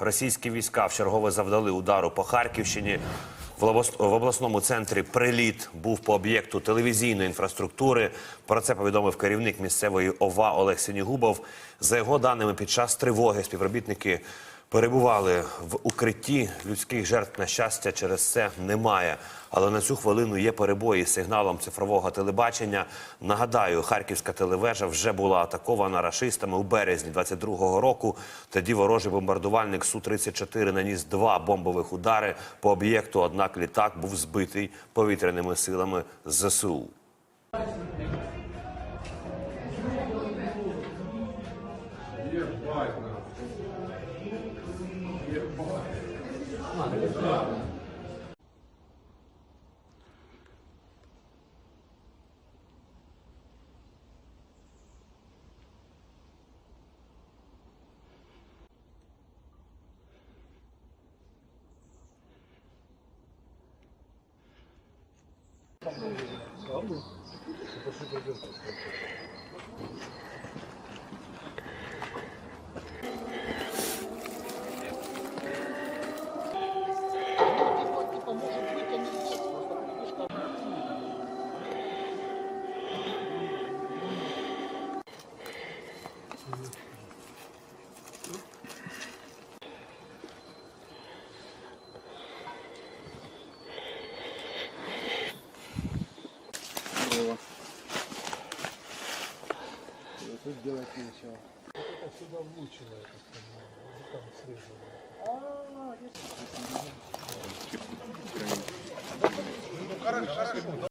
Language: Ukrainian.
Російські війська вчергове завдали удару по Харківщині. В в обласному центрі приліт був по об'єкту телевізійної інфраструктури. Про це повідомив керівник місцевої ОВА Олег Сінігубов. За його даними, під час тривоги співробітники перебували в укритті. Людських жертв на щастя через це немає. Але на цю хвилину є перебої з сигналом цифрового телебачення. Нагадаю, харківська телевежа вже була атакована рашистами у березні 22-го року. Тоді ворожий бомбардувальник су 34 наніс два бомбових удари по об'єкту. Однак літак був збитий повітряними силами ЗСУ. Vamos. тут делать нечего. Вот это сюда влучено это там срезано. Ну, хорошо, хорошо.